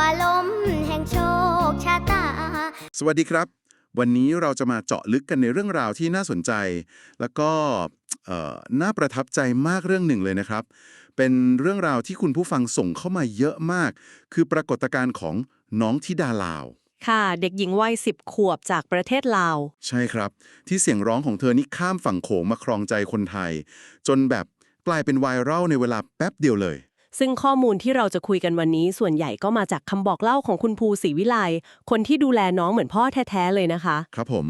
ว่าลมแห่งโชคชะตา สวัสดีครับ วันนี้เราจะมาเจาะลึกกันในเรื่องราวที่น่าสนใจ แล้วก็เอ่อน่าประทับใจมากเรื่องหนึ่งเลยนะครับ เป็นเรื่องราวที่คุณผู้ฟังส่งเข้ามาเยอะมาก คือปรากฏการณ์ของน้องธิดาลาว ค่ะเด็กหญิงวัยสิบขวบจากประเทศลาว ใช่ครับ ที่เสียงร้องของเธอนี่ข้ามฝั่งโขงมาครองใจคนไทย จนแบบกลายเป็นไวรัลในเวลาแป๊บเดียวเลย ซึ่งข้อมูลที่เราจะคุยกันวันนี้ส่วนใหญ่ก็มาจากคำบอกเล่าของคุณภูศรีวิไลคนที่ดูแลน้องเหมือนพ่อแท้ๆเลยนะคะ ครับผม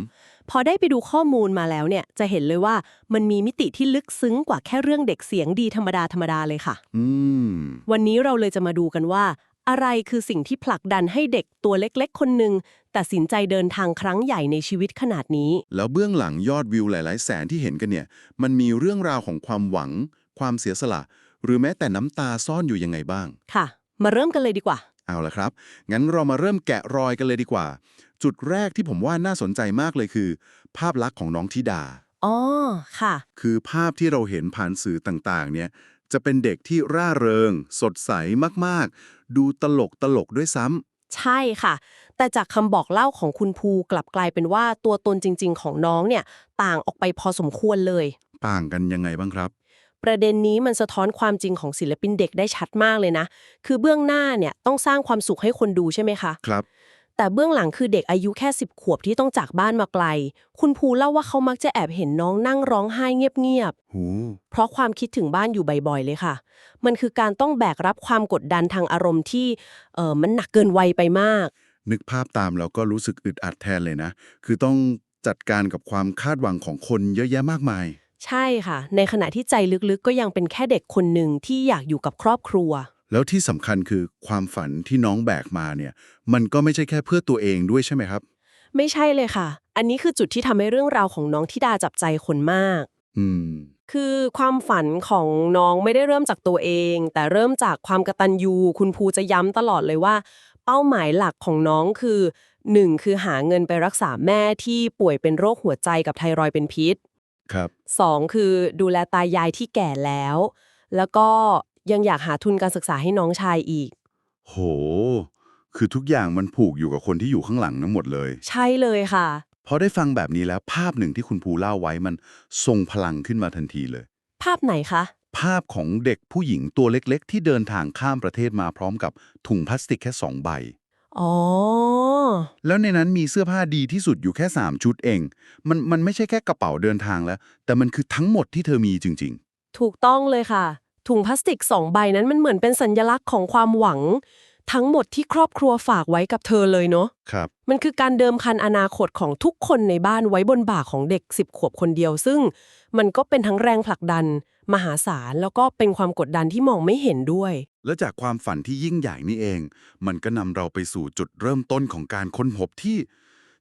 พอได้ไปดูข้อมูลมาแล้วเนี่ยจะเห็นเลยว่ามันมีมิติที่ลึกซึ้งกว่าแค่เรื่องเด็กเสียงดีธรรมดาธรรมดาเลยค่ะ อืม วันนี้เราเลยจะมาดูกันว่า อะไรคือสิ่งที่ผลักดันให้เด็กตัวเล็กๆ คนหนึ่งตัดสินใจเดินทางครั้งใหญ่ในชีวิตขนาดนี้ แล้วเบื้องหลังยอดวิวหลาย ๆ แสนที่เห็นกันเนี่ย มันมีเรื่องราวของความหวัง ความเสียสละ หรือแม้แต่น้ำตาซ่อนอยู่ยังไงบ้าง ค่ะ มาเริ่มกันเลยดีกว่า เอาละครับ งั้นเรามาเริ่มแกะรอยกันเลยดีกว่า จุดแรกที่ผมว่าน่าสนใจมากเลยคือ ภาพลักษณ์ของน้องธิดา อ๋อ ค่ะ คือภาพที่เราเห็นผ่านสื่อต่างๆ เนี่ย จะเป็นเด็กที่ร่าเริง สดใสมากๆ ดูตลกตลกด้วยซ้ำใช่ค่ะ แต่จากคำบอกเล่าของคุณภูกลับกลายเป็นว่าตัวตนจริง ๆ ของน้องเนี่ย ต่างออกไปพอสมควรเลย ต่างกันยังไงบ้างครับ ประเด็นนี้มันสะท้อนความจริงของศิลปินเด็กได้ชัดมากเลยนะ คือเบื้องหน้าเนี่ยต้องสร้างความสุขให้คนดูใช่ไหมคะ ครับ แต่เบื้องหลังคือเด็กอายุแค่ 10 ขวบที่ต้องจากบ้านมาไกล คุณภูเล่าว่าเขามักจะแอบเห็นน้องนั่งร้องไห้เงียบหูๆ เพราะความคิดถึงบ้านอยู่บ่อยๆเลยค่ะ มันคือการต้องแบกรับความกดดันทางอารมณ์ที่เออมันหนักเกินวัยไปมาก นึกภาพตามแล้วก็รู้สึกอึดอัดแทนเลยนะ คือต้องจัดการกับความคาดหวังของคนเยอะแยะมากมาย ใช่ค่ะ ในขณะที่ใจลึกๆ ก็ยังเป็นแค่เด็กคนหนึ่งที่อยากอยู่กับครอบครัว แล้วที่สำคัญคือความฝันที่น้องแบกมาเนี่ย มันก็ไม่ใช่แค่เพื่อตัวเองด้วยใช่ไหมครับ ไม่ใช่เลยค่ะ อันนี้คือจุดที่ทำให้เรื่องราวของน้องทิดาจับใจคนมาก อืม คือความฝันของน้องไม่ได้เริ่มจากตัวเอง แต่เริ่มจากความกตัญญูคุณภูจะย้ำตลอดเลยว่า เป้าหมายหลักของน้องคือหนึ่งคือหาเงินไปรักษาแม่ที่ป่วยเป็นโรคหัวใจกับไทรอยด์เป็นพิษ ครับ สองคือดูแลตายายที่แก่แล้ว แล้วก็ยังอยากหาทุนการศึกษาให้น้องชายอีก โห คือทุกอย่างมันผูกอยู่กับคนที่อยู่ข้างหลังทั้งหมดเลย ใช่เลยค่ะ พอได้ฟังแบบนี้แล้วภาพหนึ่งที่คุณภูเล่าไว้มันทรงพลังขึ้นมาทันทีเลย ภาพไหนคะ ภาพของเด็กผู้หญิงตัวเล็กๆ ที่เดินทางข้ามประเทศมาพร้อมกับถุงพลาสติกแค่สองใบ อ๋อ แล้วในนั้นมีเสื้อผ้าดีที่สุดอยู่แค่ 3 ชุดเอง มันมันไม่ใช่แค่กระเป๋าเดินทางแล้ว แต่มันคือทั้งหมดที่เธอมีจริง ถูกต้องเลยค่ะ ถุงพลาสติกสองใบนั้นมันเหมือนเป็นสัญลักษณ์ของความหวัง ทั้งหมดที่ครอบครัวฝากไว้กับเธอเลยเนาะๆครับ มันคือการเดิมพันอนาคตของทุกคนในบ้านไว้บนบ่าของเด็กสิบขวบคนเดียว ซึ่งมันก็เป็นทั้งแรงผลักดัน มหาศาลแล้วก็เป็นความกดดันที่มองไม่เห็นด้วย แล้วจากความฝันที่ยิ่งใหญ่นี่เอง มันก็นำเราไปสู่จุดเริ่มต้นของการค้นพบที่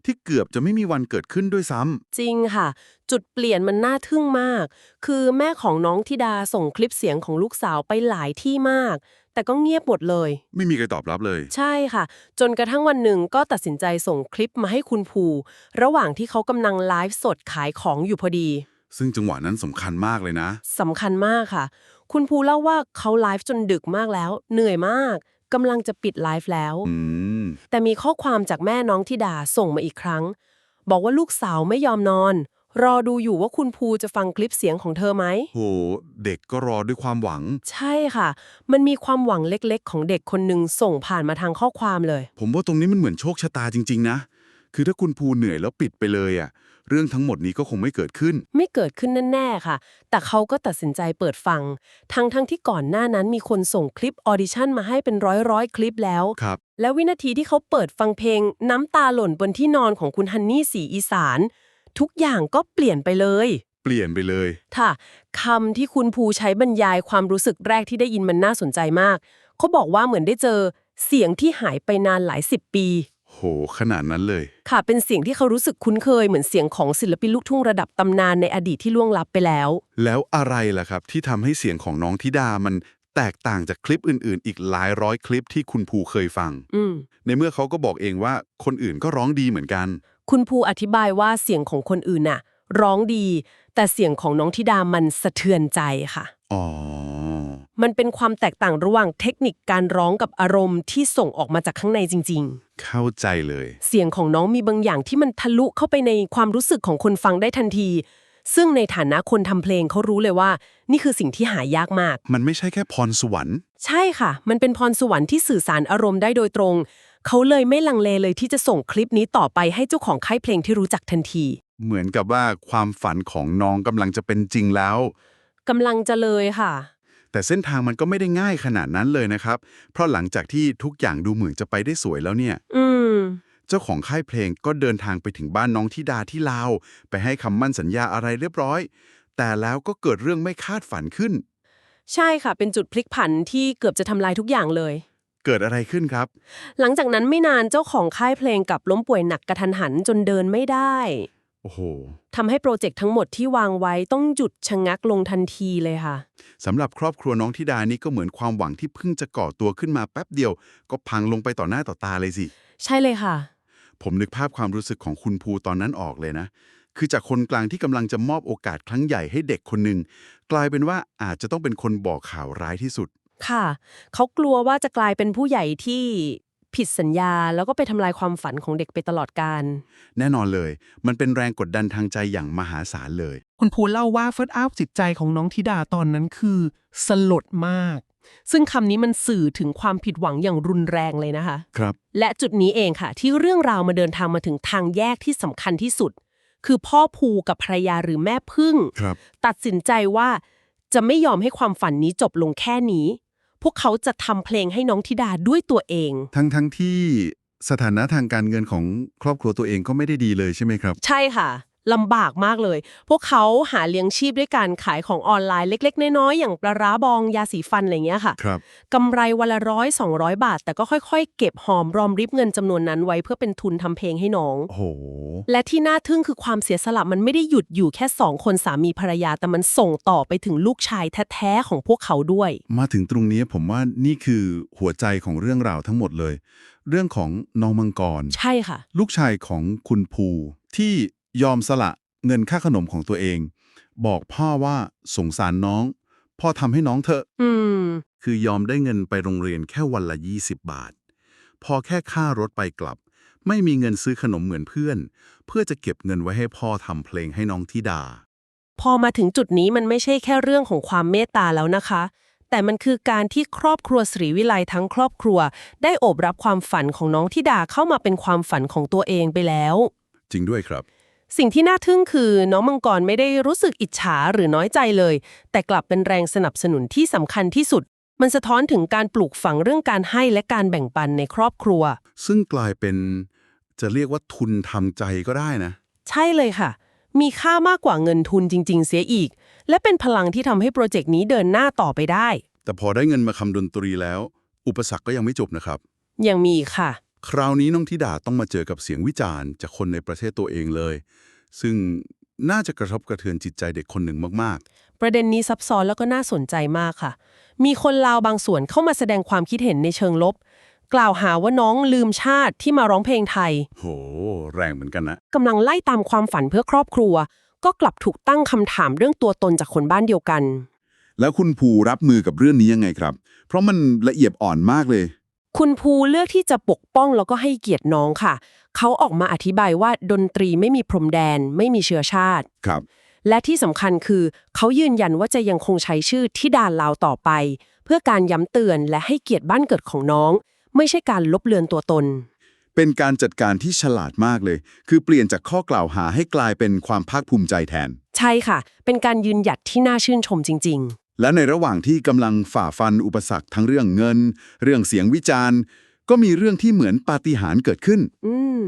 ที่เกือบจะไม่มีวันเกิดขึ้นด้วยซ้ำ จริงค่ะ จุดเปลี่ยนมันน่าทึ่งมาก คือแม่ของน้องธิดาส่งคลิปเสียงของลูกสาวไปหลายที่มาก แต่ก็เงียบหมดเลย ไม่มีใครตอบรับเลย ใช่ค่ะ จนกระทั่งวันหนึ่งก็ตัดสินใจส่งคลิปมาให้คุณภู ระหว่างที่เขากำลังไลฟ์สดขายของอยู่พอดี ซึ่งจังหวะนั้นสำคัญมากเลยนะสำคัญมากค่ะ คุณภูเล่าว่าเขาไลฟ์จนดึกมากแล้ว เหนื่อยมากกำลังจะปิดไลฟ์แล้ว อืมแต่มีข้อความจากแม่น้องธิดาส่งมาอีกครั้ง บอกว่าลูกสาวไม่ยอมนอน รอดูอยู่ว่าคุณภูจะฟังคลิปเสียงของเธอไหม โห เด็กก็รอด้วยความหวัง ใช่ค่ะ มันมีความหวังเล็กๆ ของเด็กคนหนึ่งส่งผ่านมาทางข้อความเลย ผมว่าตรงนี้มันเหมือนโชคชะตาจริง ๆ นะ คือถ้าคุณภูเหนื่อยแล้วปิดไปเลยอะเรื่องทั้งหมดนี้ก็คงไม่เกิดขึ้น ไม่เกิดขึ้นแน่ๆค่ะ แต่เขาก็ตัดสินใจเปิดฟัง ทั้งทั้งๆที่ก่อนหน้านั้นมีคนส่งคลิปออดิชั่นมาให้เป็นร้อยร้อยๆคลิปแล้ว ครับ แล้ววินาทีที่เขาเปิดฟังเพลง น้ำตาหล่นบนที่นอนของคุณฮันนี่สีอีสาน ทุกอย่างก็เปลี่ยนไปเลย เปลี่ยนไปเลย ค่ะคำที่คุณภูใช้บรรยายความรู้สึกแรกที่ได้ยินมันน่าสนใจมาก เขาบอกว่าเหมือนได้เจอเสียงที่หายไปนานหลายสิบปี โห ขนาดนั้นเลย ค่ะ เป็นเสียงที่เขารู้สึกคุ้นเคยเหมือนเสียงของศิลปินลูกทุ่งระดับตำนานในอดีตที่ล่วงลับไปแล้ว แล้วอะไรล่ะครับ ที่ทำให้เสียงของน้องธิดามันแตกต่างจากคลิปอื่น ๆ อีกหลายร้อยคลิปที่คุณภูเคยฟัง อืม ในเมื่อเขาก็บอกเองว่าคนอื่นก็ร้องดีเหมือนกัน คุณภูอธิบายว่าเสียงของคนอื่นน่ะ ร้องดี แต่เสียงของน้องธิดามันสะเทือนใจค่ะ อ๋อ มันเป็นความแตกต่างระหว่างเทคนิคการร้องกับอารมณ์ที่ส่งออกมาจากข้างในจริง เข้าใจเลย ๆ เสียงของน้องมีบางอย่างที่มันทะลุเข้าไปในความรู้สึกของคนฟังได้ทันที ซึ่งในฐานะคนทำเพลงเขารู้เลยว่า นี่คือสิ่งที่หายากมาก มันไม่ใช่แค่พรสวรรค์ ใช่ค่ะ มันเป็นพรสวรรค์ที่สื่อสารอารมณ์ได้โดยตรง เขาเลยไม่ลังเลเลยที่จะส่งคลิปนี้ต่อไปให้เจ้าของค่ายเพลงที่รู้จักทันที เหมือนกับว่าความฝันของน้องกำลังจะเป็นจริงแล้ว กำลังจะเลยค่ะ แต่เส้นทางมันก็ไม่ได้ง่ายขนาดนั้นเลยนะครับ เพราะหลังจากที่ทุกอย่างดูเหมือนจะไปได้สวยแล้วเนี่ย อืม เจ้าของค่ายเพลงก็เดินทางไปถึงบ้านน้องธิดาที่ลาว ไปให้คำมั่นสัญญาอะไรเรียบร้อย แต่แล้วก็เกิดเรื่องไม่คาดฝันขึ้น ใช่ค่ะ เป็นจุดพลิกผันที่เกือบจะทำลายทุกอย่างเลย เกิดอะไรขึ้นครับ หลังจากนั้นไม่นานเจ้าของค่ายเพลงกลับล้มป่วยหนักกระทันหันจนเดินไม่ได้โอ้โหทำให้โปรเจกต์ทั้งหมดที่วางไว้ต้องหยุดชะงักลงทันทีเลยค่ะสำหรับครอบครัวน้องธิดานี่ก็เหมือนความหวังที่เพิ่งจะก่อตัวขึ้นมาแป๊บเดียว ก็พังลงไปต่อหน้าต่อตาเลยสิ ใช่เลยค่ะ ผมนึกภาพความรู้สึกของคุณภูตอนนั้นออกเลยนะ คือจากคนกลางที่กำลังจะมอบโอกาสครั้งใหญ่ให้เด็กคนหนึ่งกลายเป็นว่าอาจจะต้องเป็นคนบอกข่าวร้ายที่สุด ค่ะ เขากลัวว่าจะกลายเป็นผู้ใหญ่ที่ผิดสัญญาแล้วก็ไปทำลายความฝันของเด็กไปตลอดกาลแน่นอนเลย มันเป็นแรงกดดันทางใจอย่างมหาศาลเลย คุณภูเล่าว่าเฟิร์สอัพจิตใจของน้องธิดาตอนนั้นคือ สลดมาก ซึ่งคำนี้มันสื่อถึงความผิดหวังอย่างรุนแรงเลยนะคะ ครับ และจุดนี้เองค่ะ ที่เรื่องราวมาเดินทางมาถึงทางแยกที่สำคัญที่สุด คือพ่อภูกับภรรยาหรือแม่พึ่ง ครับ ตัดสินใจว่าจะไม่ยอมให้ความฝันนี้จบลงแค่นี้ พวกเขาจะทำเพลงให้น้องธิดาด้วยตัวเอง ทั้งทั้งที่สถานะทางการเงินของครอบครัวตัวเองก็ไม่ได้ดีเลยใช่ไหมครับ ใช่ค่ะ ลำบากมากเลย พวกเขาหาเลี้ยงชีพด้วยการขายของออนไลน์เล็ก ๆ น้อยๆอย่างปลาร้าบองยาสีฟันอะไรเงี้ยค่ะครับกำไรวันละร้อยสองร้อยบาท แต่ก็ค่อย ๆ เก็บหอมรอมริบเงินจำนวนนั้นไว้เพื่อเป็นทุนทำเพลงให้น้อง โอ้โห และที่น่าทึ่งคือความเสียสละมันไม่ได้หยุดอยู่แค่สองคนสามีภรรยา แต่มันส่งต่อไปถึงลูกชายแท้ๆของพวกเขาด้วย มาถึงตรงนี้ผมว่านี่คือหัวใจของเรื่องราวทั้งหมดเลย เรื่องของน้องมังกร ใช่ค่ะ ลูกชายของคุณภูที่ ยอมสละเงินค่าขนมของตัวเอง บอกพ่อว่าสงสารน้อง พ่อทำให้น้องเถอะ อืม คือยอมได้เงินไปโรงเรียนแค่วันละ 20 บาท พอแค่ค่ารถไปกลับ ไม่มีเงินซื้อขนมเหมือนเพื่อน เพื่อจะเก็บเงินไว้ให้พ่อทำเพลงให้น้องธิดา พอมาถึงจุดนี้มันไม่ใช่แค่เรื่องของความเมตตาแล้วนะคะ แต่มันคือการที่ครอบครัวศรีวิไลทั้งครอบครัว ได้โอบรับความฝันของน้องธิดาเข้ามาเป็นความฝันของตัวเองไปแล้ว จริงด้วยครับ สิ่งที่น่าทึ่งคือน้องมังกรไม่ได้รู้สึกอิจฉาหรือน้อยใจเลย แต่กลับเป็นแรงสนับสนุนที่สำคัญที่สุด มันสะท้อนถึงการปลูกฝังเรื่องการให้และการแบ่งปันในครอบครัว ซึ่งกลายเป็นจะเรียกว่าทุนทำใจก็ได้นะ ใช่เลยค่ะ มีค่ามากกว่าเงินทุนจริง ๆ เสียอีก และเป็นพลังที่ทำให้โปรเจกต์นี้เดินหน้าต่อไปได้ แต่พอได้เงินมาคำดนตรีแล้ว อุปสรรคก็ยังไม่จบนะครับ ยังมีอีกค่ะ คราวนี้น้องธิดาต้องมาเจอกับเสียงวิจารณ์จากคนในประเทศตัวเองเลย ซึ่งน่าจะกระทบกระเทือนจิตใจเด็กคนหนึ่งมากประเด็นนี้ซับซ้อนแล้วก็น่าสนใจมากค่ะ มีคนลาวบางส่วนเข้ามาแสดงความคิดเห็นในเชิงลบ กล่าวหาว่าน้องลืมชาติที่มาร้องเพลงไทยๆโห แรงเหมือนกันนะกำลังไล่ตามความฝันเพื่อครอบครัว ก็กลับถูกตั้งคำถามเรื่องตัวตนจากคนบ้านเดียวกัน แล้วคุณภูรับมือกับเรื่องนี้ยังไงครับ เพราะมันละเอียดอ่อนมากเลย คุณภูเลือกที่จะปกป้องแล้วก็ให้เกียรติน้องค่ะ เขาออกมาอธิบายว่าดนตรีไม่มีพรมแดน ไม่มีเชื้อชาติ ครับ และที่สำคัญคือเขายืนยันว่าจะยังคงใช้ชื่อทิดาลาวต่อไป เพื่อการย้ำเตือนและให้เกียรติบ้านเกิดของน้อง ไม่ใช่การลบเลือนตัวตน เป็นการจัดการที่ฉลาดมากเลย คือเปลี่ยนจากข้อกล่าวหาให้กลายเป็นความภาคภูมิใจแทน ใช่ค่ะ เป็นการยืนหยัดที่น่าชื่นชมจริง และในระหว่างที่กำลังฝ่าฟันอุปสรรคทั้งเรื่องเงิน เรื่องเสียงวิจารณ์ ก็มีเรื่องที่เหมือนปาฏิหาริย์เกิดขึ้นๆอืม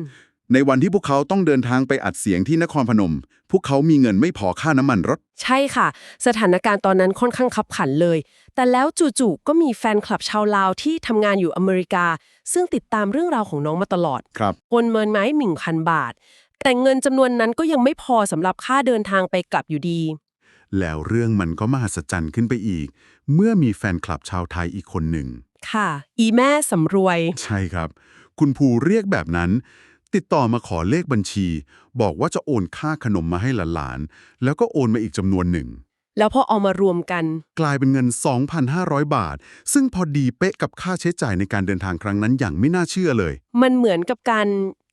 ในวันที่พวกเขาต้องเดินทางไปอัดเสียงที่นครพนม พวกเขามีเงินไม่พอค่าน้ำมันรถ ใช่ค่ะ สถานการณ์ตอนนั้นค่อนข้างขับขันเลย แต่แล้วจู่ๆก็มีแฟนคลับชาวลาวที่ทำงานอยู่อเมริกา ซึ่งติดตามเรื่องราวของน้องมาตลอดครับโอนเมินไม้หนึ่งพันบาท แต่เงินจำนวนนั้นก็ยังไม่พอสำหรับค่าเดินทางไปกลับอยู่ดี แล้วเรื่องมันก็มหัศจรรย์ขึ้นไปอีก เมื่อมีแฟนคลับชาวไทยอีกคนหนึ่ง ค่ะ อีแม่สำรวย ใช่ครับ คุณภูเรียกแบบนั้น ติดต่อมาขอเลขบัญชี บอกว่าจะโอนค่าขนมมาให้หลานๆ แล้วก็โอนมาอีกจำนวนหนึ่ง แล้วพอเอามารวมกัน กลายเป็นเงิน 2,500 บาท ซึ่งพอดีเป๊ะกับค่าใช้จ่ายในการเดินทางครั้งนั้นอย่างไม่น่าเชื่อเลย มันเหมือนกับการ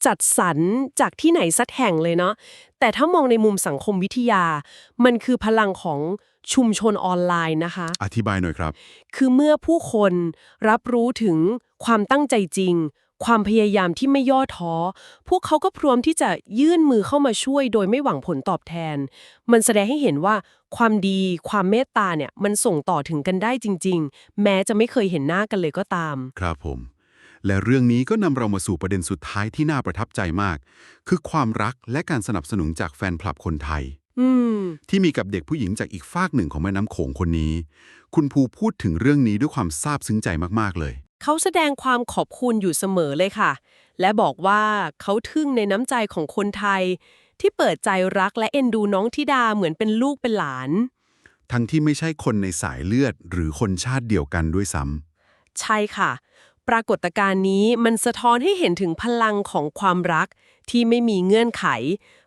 จัดสรรจากที่ไหนสักแห่งเลยเนาะแต่ถ้ามองในมุมสังคมวิทยา มันคือพลังของชุมชนออนไลน์นะคะ อธิบายหน่อยครับ คือเมื่อผู้คนรับรู้ถึงความตั้งใจจริง ความพยายามที่ไม่ย่อท้อ พวกเขาก็พร้อมที่จะยื่นมือเข้ามาช่วย โดยไม่หวังผลตอบแทน มันแสดงให้เห็นว่าความดี ความเมตตาเนี่ยมันส่งต่อถึงกันได้จริง ๆ แม้จะไม่เคยเห็นหน้ากันเลยก็ตาม ครับผม และเรื่องนี้ก็นำเรามาสู่ประเด็นสุดท้ายที่น่าประทับใจมาก คือความรักและการสนับสนุนจากแฟนคลับคนไทยอืมที่มีกับเด็กผู้หญิงจากอีกฝากหนึ่งของแม่น้ำโขงคนนี้ คุณภูพูดถึงเรื่องนี้ด้วยความซาบซึ้งใจมากๆเลย เขาแสดงความขอบคุณอยู่เสมอเลยค่ะ และบอกว่าเขาทึ่งในน้ำใจของคนไทย ที่เปิดใจรักและเอ็นดูน้องธิดาเหมือนเป็นลูกเป็นหลาน ทั้งที่ไม่ใช่คนในสายเลือดหรือคนชาติเดียวกันด้วยซ้ใช่ค่ะ ปรากฏการณ์นี้มันสะท้อนให้เห็นถึงพลังของความรักที่ไม่มีเงื่อนไข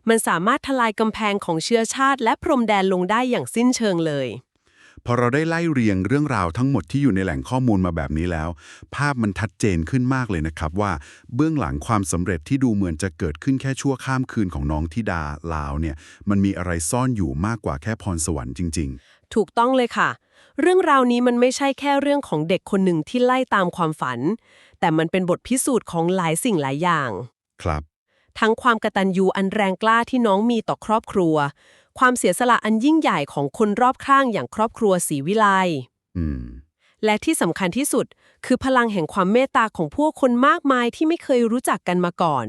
มันสามารถทลายกำแพงของเชื้อชาติ และพรมแดนลงได้อย่างสิ้นเชิงเลยำพอเราได้ไล่เรียงเรื่องราวทั้งหมดที่อยู่ในแหล่งข้อมูลมาแบบนี้แล้ว ภาพมันชัดเจนขึ้นมากเลยนะครับว่า เบื้องหลังความสำเร็จที่ดูเหมือนจะเกิดขึ้นแค่ชั่วข้ามคืนของน้องธิดาลาวเนี่ย มันมีอะไรซ่อนอยู่มากกว่าแค่พรสวรรค์จริงถูกต้องเลยค่ะ เรื่องราวนี้มันไม่ใช่แค่เรื่องของเด็กคนหนึ่งที่ไล่ตามความฝัน แต่มันเป็นบทพิสูจน์ของหลายสิ่งหลายอย่างๆครับ ทั้งความกตัญญูอันแรงกล้าที่น้องมีต่อครอบครัว ความเสียสละอันยิ่งใหญ่ของคนรอบข้างอย่างครอบครัวศรีวิไลอืมและที่สำคัญที่สุด คือพลังแห่งความเมตตาของผู้คนมากมายที่ไม่เคยรู้จักกันมาก่อน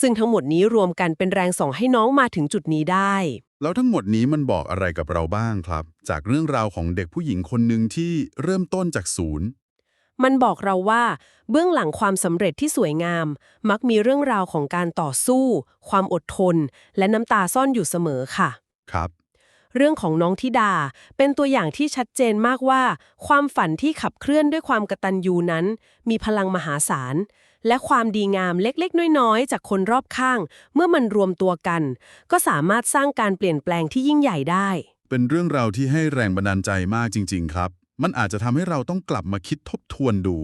ซึ่งทั้งหมดนี้รวมกันเป็นแรงส่งให้น้องมาถึงจุดนี้ได้ แล้วทั้งหมดนี้มันบอกอะไรกับเราบ้างครับ จากเรื่องราวของเด็กผู้หญิงคนหนึ่งที่เริ่มต้นจากศูนย์ มันบอกเราว่า เบื้องหลังความสำเร็จที่สวยงาม มักมีเรื่องราวของการต่อสู้ ความอดทน และน้ำตาซ่อนอยู่เสมอค่ะ ครับ เรื่องของน้องธิดา เป็นตัวอย่างที่ชัดเจนมากว่า ความฝันที่ขับเคลื่อนด้วยความกตัญญูนั้น มีพลังมหาศาล และความดีงามเล็กๆ น้อยๆ จากคนรอบข้าง เมื่อมันรวมตัวกัน ก็สามารถสร้างการเปลี่ยนแปลงที่ยิ่งใหญ่ได้ เป็นเรื่องราวที่ให้แรงบันดาลใจมากจริง ๆ ครับ มันอาจจะทำให้เราต้องกลับมาคิดทบทวนดู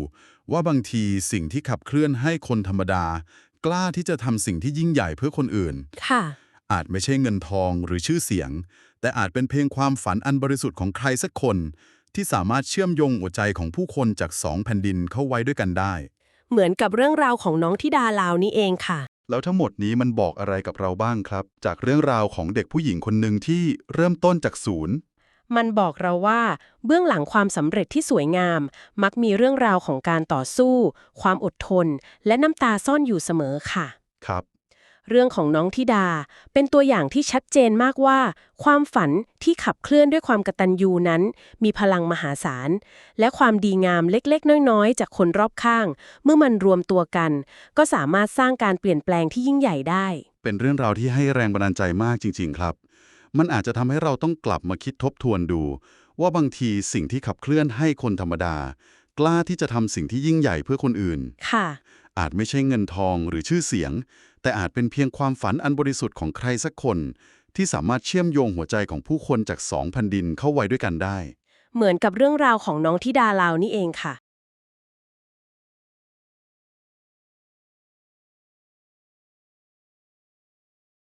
ว่าบางทีสิ่งที่ขับเคลื่อนให้คนธรรมดา กล้าที่จะทำสิ่งที่ยิ่งใหญ่เพื่อคนอื่น ค่ะ อาจไม่ใช่เงินทองหรือชื่อเสียง แต่อาจเป็นเพียงความฝันอันบริสุทธิ์ของใครสักคน ที่สามารถเชื่อมโยงหัวใจของผู้คนจากสองแผ่นดินเข้าไว้ด้วยกันได้ เหมือนกับเรื่องราวของน้องธิดาลาวนี่เองค่ะ แล้วทั้งหมดนี้มันบอกอะไรกับเราบ้างครับ จากเรื่องราวของเด็กผู้หญิงคนหนึ่งที่เริ่มต้นจากศูนย์ มันบอกเราว่า เบื้องหลังความสำเร็จที่สวยงาม มักมีเรื่องราวของการต่อสู้ ความอดทน และน้ำตาซ่อนอยู่เสมอค่ะ ครับ เรื่องของน้องธิดา เป็นตัวอย่างที่ชัดเจนมากว่า ความฝันที่ขับเคลื่อนด้วยความกตัญญูนั้น มีพลังมหาศาล และความดีงามเล็กๆ น้อยๆ จากคนรอบข้าง เมื่อมันรวมตัวกัน ก็สามารถสร้างการเปลี่ยนแปลงที่ยิ่งใหญ่ได้ เป็นเรื่องราวที่ให้แรงบันดาลใจมากจริง ๆ ครับ มันอาจจะทำให้เราต้องกลับมาคิดทบทวนดู ว่าบางทีสิ่งที่ขับเคลื่อนให้คนธรรมดา กล้าที่จะทำสิ่งที่ยิ่งใหญ่เพื่อคนอื่น ค่ะ อาจไม่ใช่เงินทองหรือชื่อเสียง แต่อาจเป็นเพียงความฝันอันบริสุทธิ์ของใครสักคน ที่สามารถเชื่อมโยงหัวใจของผู้คนจากสองพันดินเข้าไว้ด้วยกันได้ เหมือนกับเรื่องราวของน้องธิดาลาวนี่เองค่ะ